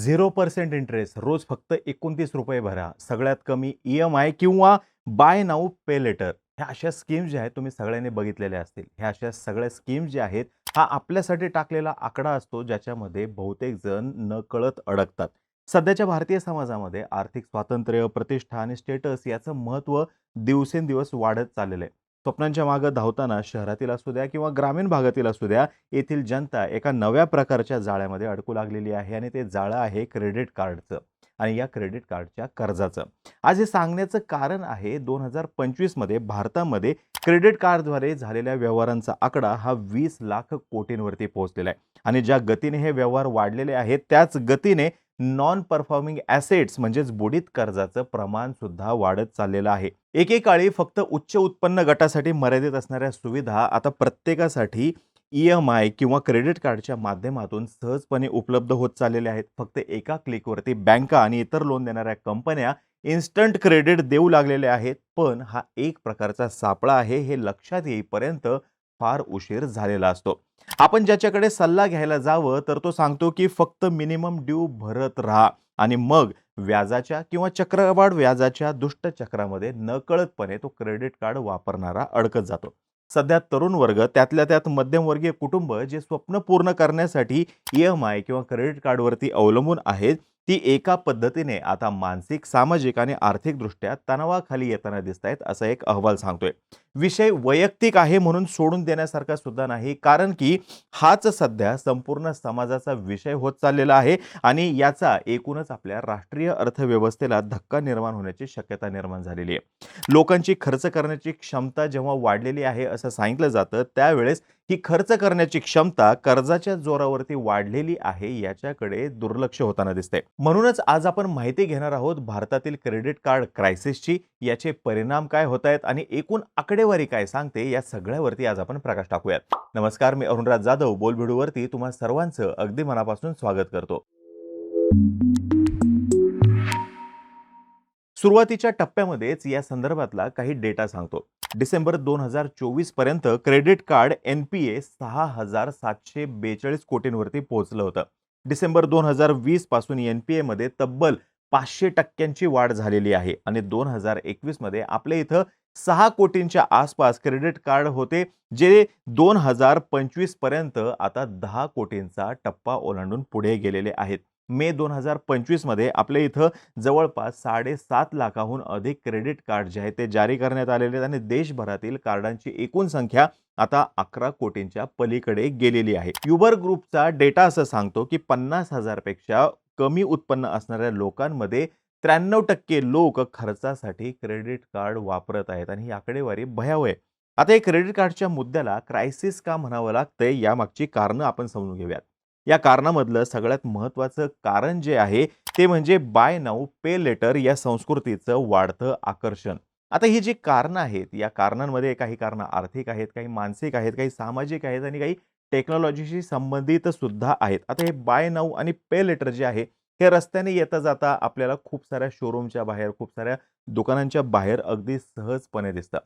Zero percent interest रोज फक्त एकोणतीस रुपये भरा सगळ्यात कमी ई एम आय किंवा बाय नाऊ पे लेटर ह्या अशा स्कीम्स ज्या आहेत तुम्ही सगळ्यांनी बघितलेल्या असतील. ह्या अशा सगळ्या स्कीम्स ज्या आहेत हा आपल्यासाठी टाकलेला आकडा असतो ज्याच्यामध्ये बहुतेक जण न कळत अडकतात. सध्याच्या भारतीय समाजामध्ये आर्थिक स्वातंत्र्य प्रतिष्ठा आणि स्टेटस याचं महत्त्व दिवसेंदिवस वाढत चाललेलं आहे. स्वप्नांच्या मागं धावताना शहरातील असू द्या किंवा ग्रामीण भागातील असू द्या येथील जनता एका नव्या प्रकारच्या जाळ्यामध्ये अडकू लागलेली आहे आणि ते जाळं आहे क्रेडिट कार्डचं आणि या क्रेडिट कार्डच्या कर्जाचं. आज हे सांगण्याचं कारण आहे दोन हजार पंचवीसमध्ये भारतामध्ये क्रेडिट कार्डद्वारे झालेल्या व्यवहारांचा आकडा हा वीस लाख कोटींवरती पोहोचलेला आहे. आणि ज्या गतीने हे व्यवहार वाढलेले आहेत त्याच गतीने नॉन परफॉर्मिंग ॲसेट्स म्हणजेच बुडीत कर्जाचं प्रमाण सुद्धा वाढत चाललेलं आहे. एकेकाळी फक्त उच्च उत्पन्न गटासाठी मर्यादित असणाऱ्या सुविधा आता प्रत्येकासाठी ई एम आय किंवा क्रेडिट कार्डच्या माध्यमातून सहजपणे उपलब्ध होत चाललेल्या आहेत. फक्त एका क्लिकवरती बँका आणि इतर लोन देणाऱ्या कंपन्या इन्स्टंट क्रेडिट देऊ लागलेल्या आहेत. पण हा एक प्रकारचा सापळा आहे हे लक्षात येईपर्यंत फार उशीर झालेला असतो. आपण ज्याच्याकडे सल्ला घ्यायला जावं तर तो सांगतो की फक्त मिनिमम ड्यू भरत राहा आणि मग व्याजाच्या किंवा चक्रवाढ व्याजाच्या दुष्ट चक्रामध्ये नकळतपणे तो क्रेडिट कार्ड वापरणारा अडकत जातो. सध्या तरुण वर्ग त्यातल्या त्यात मध्यमवर्गीय कुटुंब जे स्वप्न पूर्ण करण्यासाठी ई एम आय किंवा क्रेडिट कार्डवरती अवलंबून आहेत ती एका पद्धतीने आता मानसिक सामाजिक आणि आर्थिकदृष्ट्या तणावाखाली येताना दिसत आहेत असा एक अहवाल सांगतोय. विषय वैयक्तिक आहे म्हणून सोडून देण्यासारखा सुद्धा नाही कारण की हाच सध्या संपूर्ण समाजाचा विषय होत चाललेला आहे आणि याचा एकूणच आपल्या राष्ट्रीय अर्थव्यवस्थेला धक्का निर्माण होण्याची शक्यता निर्माण झालेली आहे. लोकांची खर्च करण्याची क्षमता जेव्हा वाढलेली आहे असं सांगितलं जातं त्यावेळेस ही खर्च करण्याची क्षमता कर्जाच्या जोरावरती वाढलेली आहे याच्याकडे दुर्लक्ष होताना दिसतंय. म्हणूनच आज आपण माहिती घेणार आहोत भारतातील क्रेडिट कार्ड क्रायसिसची याचे परिणाम काय होत आहेत आणि एकूण आकडेवारी काय सांगते या सगळ्यावरती आज आपण प्रकाश टाकूयात. नमस्कार मी अरुणराज जाधव बोलभिडूवरती तुम्हा सर्वांचं अगदी मनापासून स्वागत करतो. सुरुवातीच्या टप्प्यामध्येच या संदर्भातला काही डेटा सांगतो. डिसेंबर दोन हजार चोवीसपर्यंत credit card N P A सहा हजार सातशे बेचाळीस कोटींवरती पोहोचलं होतं. डिसेंबर दोन हजार वीसपासून एन पी एमध्ये तब्बल पाचशे टक्क्यांची वाढ झालेली आहे आणि दोन हजार एकवीसमध्ये आपल्या इथं सहा कोटींच्या आसपास क्रेडिट कार्ड होते जे दोन हजार पंचवीसपर्यंत आता दहा कोटींचा टप्पा ओलांडून पुढे गेलेले आहेत. मे दोन हजार पंचवीसमध्ये आपल्या इथं जवळपास साडेसात लाखाहून अधिक क्रेडिट कार्ड जे आहेत ते जारी करण्यात आलेले आहेत आणि देशभरातील कार्डांची एकूण संख्या आता अकरा कोटींच्या पलीकडे गेलेली आहे. युबर ग्रुपचा डेटा असं सांगतो की पन्नास हजारपेक्षा कमी उत्पन्न असणाऱ्या लोकांमध्ये त्र्याण्णव टक्के लोक खर्चासाठी क्रेडिट कार्ड वापरत आहेत आणि ही आकडेवारी भयावह आहे. आता हे क्रेडिट कार्डच्या मुद्द्याला क्रायसिस का म्हणावं लागतंय यामागची कारणं आपण समजून घेऊयात. या कारणामधलं सगळ्यात महत्त्वाचं कारण जे आहे ते म्हणजे बाय नाऊ पे लेटर या संस्कृतीचं वाढतं आकर्षण. आता ही जी कारणं आहेत या कारणांमध्ये काही कारणं आर्थिक आहेत काही मानसिक आहेत काही सामाजिक आहेत आणि काही टेक्नॉलॉजीशी संबंधित सुद्धा आहेत. आता हे बाय नाऊ आणि पे लेटर जे आहे हे रस्त्याने येता जाता आपल्याला खूप साऱ्या शोरूमच्या बाहेर खूप साऱ्या दुकानांच्या बाहेर अगदी सहजपणे दिसतं.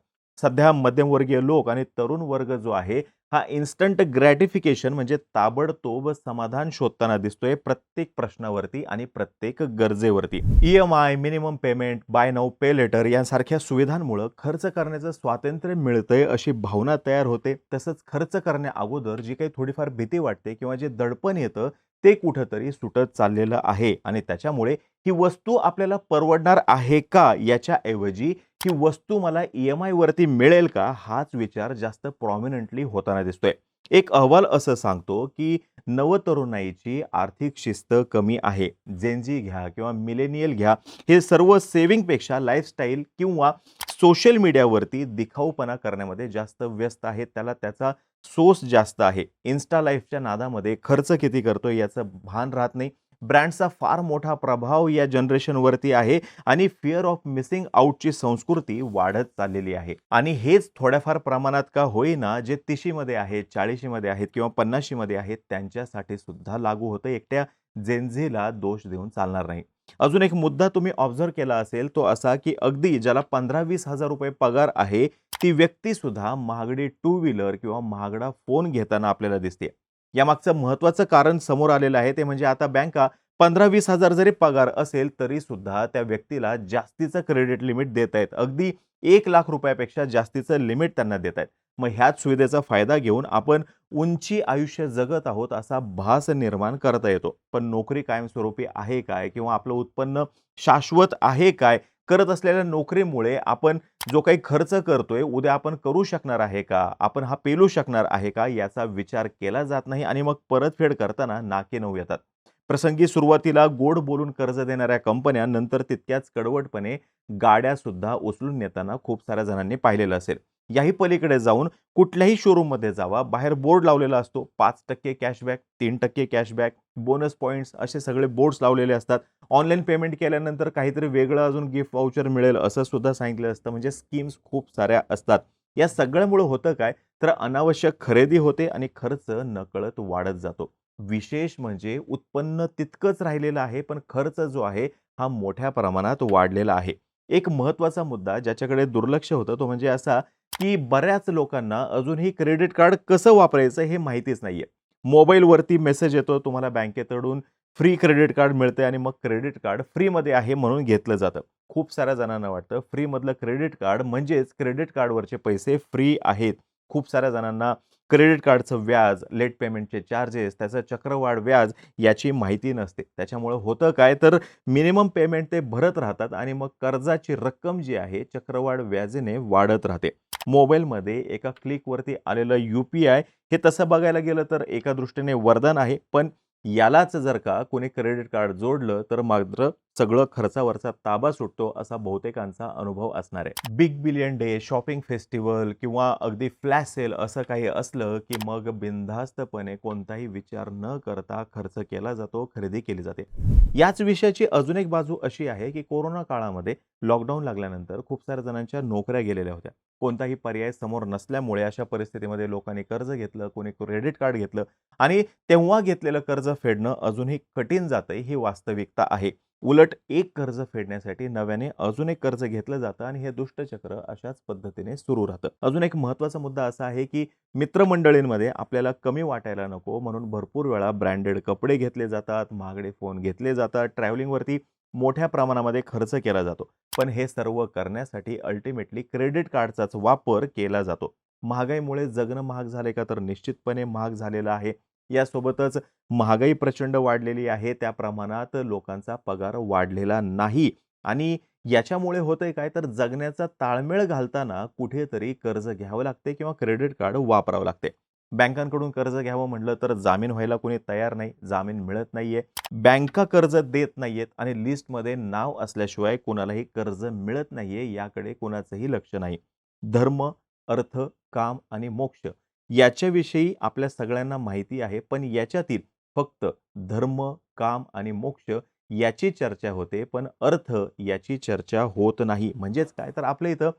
सध्या मध्यमवर्गीय लोक आणि तरुण वर्ग जो आहे हा इन्स्टंट ग्रॅटिफिकेशन म्हणजे ताबडतोब समाधान शोधताना दिसतोय प्रत्येक प्रश्नावरती आणि प्रत्येक गरजेवरती. E M I minimum payment buy now pay later यांसारख्या सुविधांमुळे खर्च करण्याचं स्वातंत्र्य मिळतंय अशी भावना तयार होते. तसंच खर्च करण्या अगोदर जी काही थोडीफार भीती वाटते किंवा जे दडपण येतं ते कुठंतरी सुटत चाललेलं आहे. आणि त्याच्यामुळे ही वस्तू आपल्याला परवडणार आहे का याच्याऐवजी ही वस्तू मला ई एम आयवरती मिळेल का? हाच विचार जास्त प्रॉमिनंटली होताना दिसतोय. एक अहवाल असं सांगतो की नवतरुणाईची आर्थिक शिस्त कमी आहे. जेनजी घ्या किंवा मिलेनियल घ्या हे सर्व सेविंगपेक्षा लाईफस्टाईल किंवा सोशल मीडियावरती दिखाऊपणा करण्यामध्ये जास्त व्यस्त आहेत त्याला त्याचा सोर्स जास्त आहे. इन्स्टा लाईफच्या नादामध्ये खर्च किती करतो याचं भान राहत नाही. ब्रँडचा फार मोठा प्रभाव या जनरेशनवरती आहे आणि फिअर ऑफ मिसिंग आउटची संस्कृती वाढत चाललेली आहे. आणि हेच थोड्याफार प्रमाणात का होईना जे तिशीमध्ये आहेत चाळीशीमध्ये आहेत किंवा पन्नाशीमध्ये आहेत त्यांच्यासाठी सुद्धा लागू होतं. एकट्या जेनझीला दोष देऊन चालणार नाही. अजून एक मुद्दा तुम्ही ऑब्झर्व केला असेल तो असा की अगदी ज्याला पंधरा वीस हजार रुपये पगार आहे ती व्यक्ती सुद्धा महागडी टू व्हीलर किंवा महागडा फोन घेताना आपल्याला दिसते. यामागचं महत्त्वाचं कारण समोर आलेलं आहे ते म्हणजे आता बँका पंधरा वीस हजार जरी पगार असेल तरी सुद्धा त्या व्यक्तीला जास्तीचं क्रेडिट लिमिट देत आहेत. अगदी एक लाख रुपयापेक्षा जास्तीचं लिमिट त्यांना देत आहेत. मग ह्याच सुविधेचा फायदा घेऊन आपण उंची आयुष्य जगत आहोत असा भास निर्माण करता येतो. पण नोकरी कायमस्वरूपी आहे काय? किंवा आपलं उत्पन्न शाश्वत आहे काय? करत असलेल्या नोकरीमुळे आपण जो काही खर्च करतोय उद्या आपण करू शकणार आहे का? आपण हा पेलू शकणार आहे का? याचा विचार केला जात नाही आणि मग परतफेड करताना नाके नऊ येतात. प्रसंगी सुरुवातीला गोड बोलून कर्ज देणाऱ्या कंपन्या नंतर तितक्याच कडवटपणे गाड्या सुद्धा उचलून नेताना खूप साऱ्या जणांनी पाहिलेलं असेल. याही पलीकडे जाऊन कुठल्याही शोरूममध्ये जावा. बाहेर बोर्ड लावलेला असतो. पाच टक्के कॅशबॅक तीन टक्के कॅशबॅक बोनस पॉईंट्स असे सगळे बोर्ड्स लावलेले असतात. ऑनलाईन पेमेंट केल्यानंतर काहीतरी वेगळं अजून गिफ्ट वाउचर मिळेल असं सुद्धा सांगितलं असतं. म्हणजे स्कीम्स खूप साऱ्या असतात. या सगळ्यामुळे होतं काय? तर अनावश्यक खरेदी होते आणि खर्च नकळत वाढत जातो. विशेष म्हणजे उत्पन्न तितकंच राहिलेलं आहे पण खर्च जो आहे हा मोठ्या प्रमाणात वाढलेला आहे. एक महत्त्वाचा मुद्दा ज्याच्याकडे दुर्लक्ष होतं तो म्हणजे असा की बऱ्याच लोकांना अजूनही क्रेडिट कार्ड कसं वापरायचं हे माहितीच नाही आहे मोबाईलवरती मेसेज येतो तुम्हाला बँकेकडून फ्री क्रेडिट कार्ड मिळते आणि मग क्रेडिट कार्ड फ्रीमध्ये आहे म्हणून घेतलं जातं. खूप साऱ्या जणांना वाटतं फ्रीमधलं क्रेडिट कार्ड म्हणजेच क्रेडिट कार्डवरचे पैसे फ्री आहेत. खूप साऱ्या जणांना क्रेडिट कार्डचं व्याज लेट पेमेंटचे चार्जेस त्याचं चक्रवाढ व्याज याची माहिती नसते. त्याच्यामुळं होतं काय तर मिनिमम पेमेंट ते भरत राहतात आणि मग कर्जाची रक्कम जी आहे चक्रवाढ व्याजेने वाढत राहते. मोबाईलमध्ये एका क्लिकवरती आलेलं यू पी आय हे तसं बघायला गेलं तर एका दृष्टीने वरदान आहे. पण यालाच जर का कोणी क्रेडिट कार्ड जोडलं तर मात्र सगळं खर्चावरचा ताबा सुटतो असा बहुतेकांचा अनुभव असणार आहे. Big billion day shopping festival किंवा अगदी फ्लॅश सेल असं काही असलं की मग बिनधास्तपणे कोणताही विचार न करता खर्च केला जातो खरेदी केली जाते. याच विषयाची अजून एक बाजू अशी आहे की कोरोना काळामध्ये लॉकडाऊन लागल्यानंतर खूप साऱ्या जणांच्या नोकऱ्या गेलेल्या होत्या. कोणताही पर्याय समोर नसल्यामुळे अशा परिस्थितीमध्ये लोकांनी कर्ज घेतलं कोणी क्रेडिट कार्ड घेतलं आणि तेव्हा घेतलेलं कर्ज फेडणं अजूनही कठीण जातंय ही वास्तविकता आहे. उलट एक कर्ज फेडण्यासाठी नव्याने अजून एक कर्ज घेतलं जातं आणि हे दुष्टचक्र अशाच पद्धतीने सुरू राहतं. अजून एक महत्त्वाचा मुद्दा असा आहे की मित्रमंडळींमध्ये आपल्याला कमी वाटायला नको म्हणून भरपूर वेळा ब्रँडेड कपडे घेतले जातात महागडे फोन घेतले जातात ट्रॅव्हलिंगवरती मोठ्या प्रमाणामध्ये खर्च केला जातो. पण हे सर्व करण्यासाठी अल्टिमेटली क्रेडिट कार्डचाच वापर केला जातो. महागाईमुळे जगणं महाग झाले का तर निश्चितपणे महाग झालेलं आहे. यासोबतच महागाई प्रचंड वाढलेली आहे. त्या प्रमाणात लोकांचा पगार वाढलेला नाही. आणि याच्यामुळे होतंय काय? तर जगण्याचा ताळमेळ घालताना कुठेतरी कर्ज घ्यावं लागते किंवा क्रेडिट कार्ड वापरावं लागते. बँकांकडून कर्ज घ्यावं म्हटलं तर जामीन व्हायला कोणी तयार नाही. जामीन मिळत नाहीये. बँका कर्ज देत नाहीयेत आणि लिस्टमध्ये नाव असल्याशिवाय कोणालाही कर्ज मिळत नाहीये याकडे कोणाचंही लक्ष नाही. धर्म अर्थ काम आणि मोक्ष याच्याविषयी आपल्या सगळ्यांना माहिती आहे. पण याच्यातील फक्त धर्म काम आणि मोक्ष याची चर्चा होते. पण अर्थ याची चर्चा होत नाही. म्हणजेच काय? तर आपल्या इथं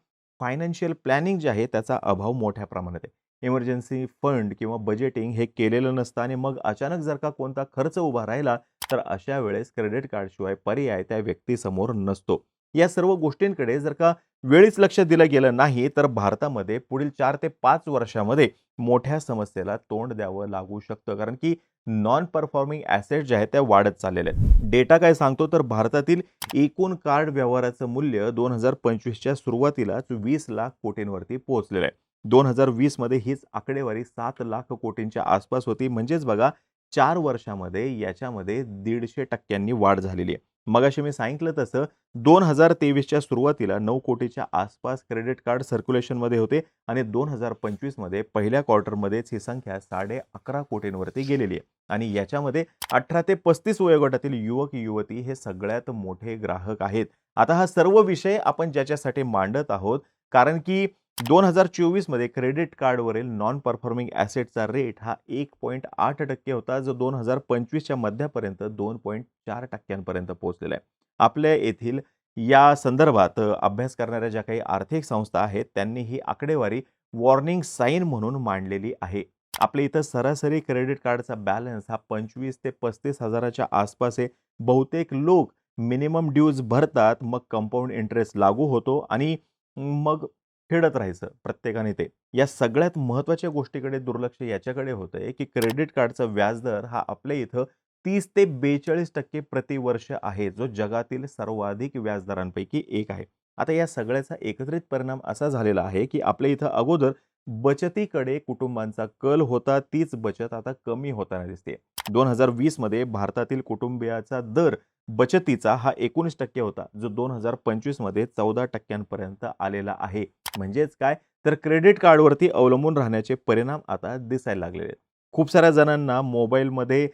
फायनान्शियल प्लॅनिंग जे आहे त्याचा अभाव मोठ्या प्रमाणात आहे. इमर्जन्सी फंड किंवा बजेटिंग हे केलेलं नसतं आणि मग अचानक जर का कोणता खर्च उभा राहिला तर अशा वेळेस क्रेडिट कार्डशिवाय पर्याय त्या व्यक्तीसमोर नसतो. या सर्व गोष्टींकडे जर का वेळीच लक्ष दिलं गेलं नाही तर भारतामध्ये पुढील चार ते पाच वर्षामध्ये मोठ्या समस्येला तोंड द्यावं लागू शकतं. कारण की नॉन परफॉर्मिंग ॲसेट ज्या आहेत त्या वाढत चाललेल्या आहेत. डेटा काय सांगतो? तर भारतातील एकूण कार्ड व्यवहाराचं मूल्य दोन हजार पंचवीसच्या सुरुवातीलाच वीस लाख कोटींवरती पोहोचलेलं आहे. दोन हजार वीसमध्ये हीच आकडेवारी सात लाख कोटींच्या आसपास होती. म्हणजेच बघा चार वर्षामध्ये याच्यामध्ये दीडशे टक्क्यांनी वाढ झालेली आहे. मगाशी मी सांगितलं तसं दोन हजार तेवीसच्या सुरुवातीला नऊ कोटीच्या आसपास क्रेडिट कार्ड सर्क्युलेशनमध्ये होते आणि दोन हजार पंचवीसमध्ये पहिल्या क्वार्टरमध्येच ही संख्या साडे अकरा कोटींवरती गेलेली आहे. आणि याच्यामध्ये अठरा ते पस्तीस वयोगटातील युवक युवती हे सगळ्यात मोठे ग्राहक आहेत. आता हा सर्व विषय आपण ज्याच्यासाठी मांडत आहोत कारण की दोन हजार चोवीसमध्ये क्रेडिट कार्डवरील नॉन परफॉर्मिंग ॲसेटचा रेट हा एक पॉईंट आठ टक्के होता जो दोन हजार पंचवीसच्या मध्यापर्यंत दोन पॉईंट चार टक्क्यांपर्यंत पोहोचलेला आहे. आपल्या येथील या संदर्भात अभ्यास करणाऱ्या ज्या काही आर्थिक संस्था आहेत त्यांनी ही आकडेवारी वॉर्निंग साईन म्हणून मांडलेली आहे. आपल्या इथं सरासरी क्रेडिट कार्डचा बॅलन्स हा पंचवीस ते पस्तीस हजाराच्या आसपास आहे. बहुतेक लोक मिनिमम ड्यूज भरतात मग कंपाऊंड इंटरेस्ट लागू होतो आणि मग फेडत राहायचं प्रत्येकाने ते. या सगळ्यात महत्त्वाच्या गोष्टीकडे दुर्लक्ष याच्याकडे होतंय की क्रेडिट कार्डचा व्याजदर हा आपल्या इथं तीस ते बेचाळीस टक्के प्रतिवर्ष आहे. जो जगातील सर्वाधिक व्याजदरांपैकी एक आहे. आता या सगळ्याचा एकत्रित परिणाम असा झालेला आहे की आपल्या इथं अगोदर बचतीकडे कुटुंबांचा कल होता तीच बचत आता कमी होताना दिसते दोन हजार वीसमध्ये भारतातील कुटुंबियाचा दर बचतीचा हा एकोणीस टक्के होता जो दोन हजार पंचवीसमध्ये चौदा टक्क्यांपर्यंत आलेला आहे. म्हणजेच काय? तर क्रेडिट कार्डवरती अवलंबून राहण्याचे परिणाम आता दिसायला लागलेले आहेत. खूप साऱ्या जणांना मोबाईलमध्ये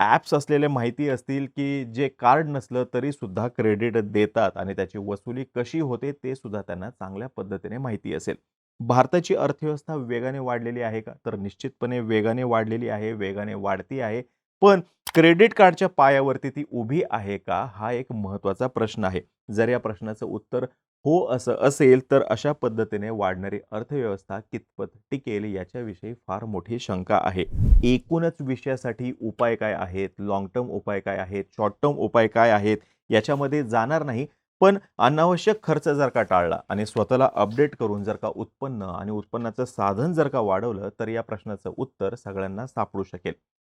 ॲप्स असलेले माहिती असतील की जे कार्ड नसलं तरी सुद्धा क्रेडिट देतात आणि त्याची वसुली कशी होते ते सुद्धा त्यांना चांगल्या पद्धतीने माहिती असेल. भारताची अर्थव्यवस्था वेगाने वाढलेली आहे का? तर निश्चितपणे वेगाने वाढलेली आहे वेगाने वाढती आहे. पण क्रेडिट कार्डच्या पायावरती ती उभी आहे का? हा एक महत्त्वाचा प्रश्न आहे. जर या प्रश्नाचं उत्तर हो असं असेल तर अशा पद्धतीने वाढणारी अर्थव्यवस्था कितपत टिकेल याच्याविषयी फार मोठी शंका आहे. एकूणच विषयासाठी उपाय काय आहेत? लॉंग टर्म उपाय काय आहेत? शॉर्ट टर्म उपाय काय आहेत? याच्यामध्ये जाणार नाही. पण अनावश्यक खर्च जर का टाळला आणि स्वतःला अपडेट करून जर का उत्पन्न आणि उत्पन्नाचं साधन जर का वाढवलं तर या प्रश्नाचं उत्तर सगळ्यांना सापडू शकेल.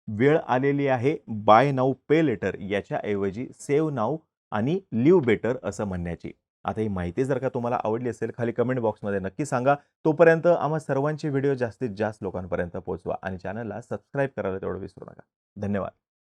वेळ आलेली आहे. बाय नाऊ पे लेटर याच्याऐवजी सेव्ह नाऊ आणि लिव्ह बेटर असं म्हणण्याची. आता ही माहिती जर का तुम्हाला आवडली असेल खाली कमेंट बॉक्समध्ये नक्की सांगा. तोपर्यंत आम्हा सर्वांचे व्हिडिओ जास्तीत जास्त लोकांपर्यंत पोहोचवा आणि चॅनलला सबस्क्राईब करायला तेवढं विसरू नका. धन्यवाद.